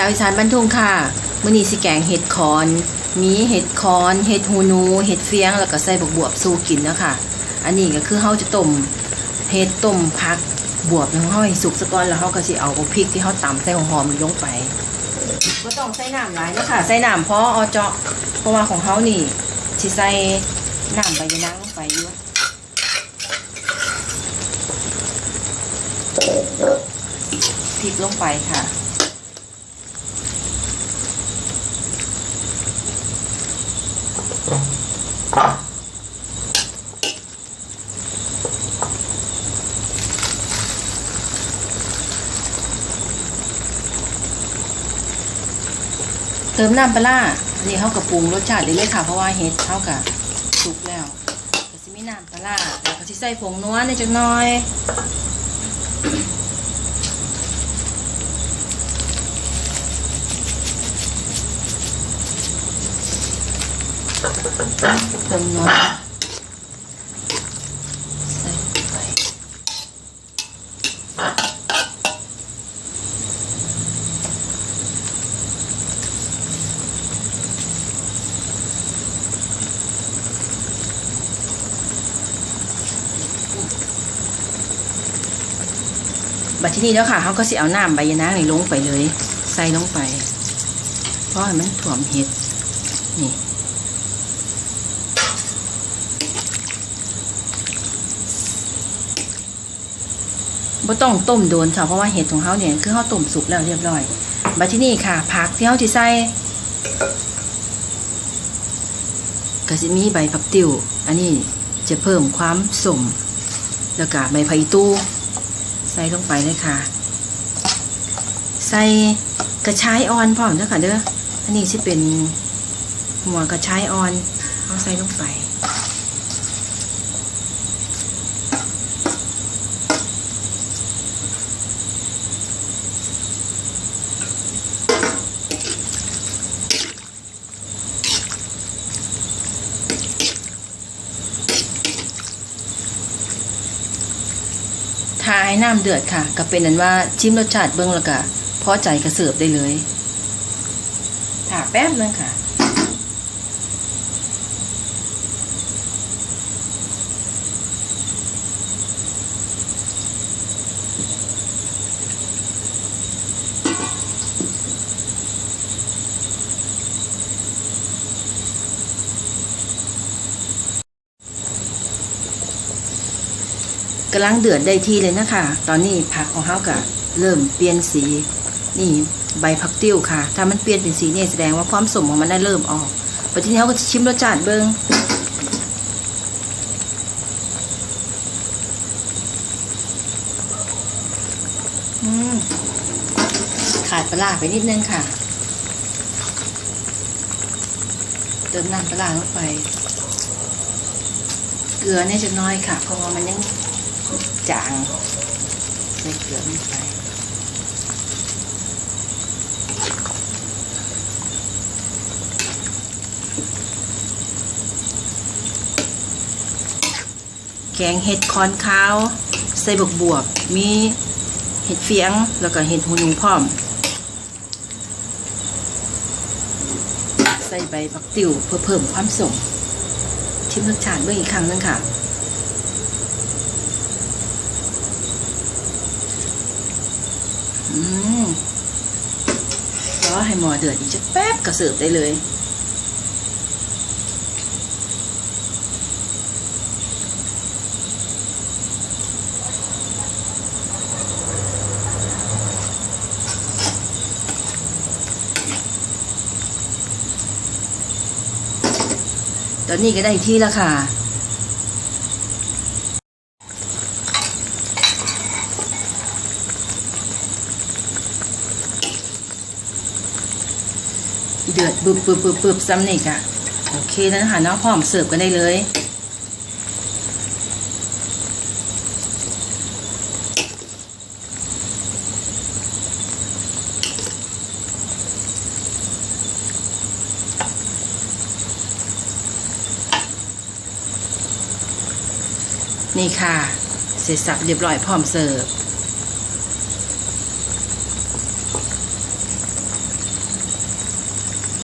สาวอีสานบ้านทุ่งค่ะมื้อนี้สิแกงเห็ดคอน มีเห็ดคอน เห็ดหูหนู เห็ดเฟียง แล้วก็ใส่บวบบวบสู้กินนะคะอันนี้ก็คือเฮาจะต้มเห็ดต้มผักบวบของเฮาให้สุกซะก่อนแล้วเฮาก็สิเอาพริกที่เฮาตำใส่หอมๆลงไปบ่ต้องใส่น้ำหลายนะค่ะใส่น้ำพอเอาเจาะเพราะว่าของเฮานี่สิใส่น้ำใบยะนางลงไปอยู่พริกลงไปค่ะ เติมน้ำปลานี่เขากับปรุงรสชาติเลยเลยค่ะ เพราะว่าเห็ดเขากับสุกแล้วก็จะมีน้ำปลาร้าแล้วก็ใส่ผงนัวในจังน้อยผงนัวใบัดที่นี่แล้วค่ะเขาก็สิเอาน้ำใบยะนางนี่ลงไปเลย ใส่ลงไปเพราะให้มันถ่วมเห็ดนี่บ่ต้องต้มโดนค่ะเพราะว่าเห็ดของเขาเนี่ยคือเขาต้มสุกแล้วเรียบร้อยบัดที่นี่ค่ะผักที่เขาที่ใส่ก็สิมีใบผักติ๋วอันนี้จะเพิ่มความสมแล้วก็ใบไผ่ตู้ ส่ลงไปเลยค่ะ ใส่กระชายอ่อนพร้อมเด้อค่ะเด้ออันนี้จะเป็นหัวกระชายอ่อนเอาใส่ลงไป ทาให้น้ำเดือดค่ะ ก็เป็นนั้นว่าชิมรสชาติเบิ้งแล้วก็พอใจกระเสิร์ฟได้เลยถาแป๊บนึงค่ะ กำลังเดือดได้ที่เลยนะคะ ตอนนี้ผักของเขาก็เริ่มเปลี่ยนสี นี่ใบผักติ้วค่ะ ถ้ามันเปลี่ยนเป็นสีเนี่ยแสดงว่าความสมของมันได้เริ่มออกพอทีนี้เขาก็จะชิมรสชาติเบิ้งขาดปลาไปนิดนึงค่ะ เติมน้ำปลาร้าลงไป เกลือเนี่ยจะน้อยค่ะ เพราะว่ามันยัง จางใส่เกลือลงไปแกงเห็ดคอนขาว ใส่บวบบวบมีเห็ดเฟียง แล้วก็เห็ดหูหนูพร้อม ใส่ใบผักติ๋วเพื่อเพิ่มความสมชิมรสชาติเมื่ออีกครั้งนึงค่ะ อืม รอให้หมอเดือดอีกจะแป๊บก็เสิร์ฟได้เลยตอนนี้ก็ได้ที่แล้วค่ะ เดือดบึบบึบบึบบึบซ้ำนี่ค่ะโอเคแล้วนะคะเนาะพร้อมเสิร์ฟกันได้เลยนี่ค่ะ เสร็จสับเรียบร้อยพร้อมเสิร์ฟ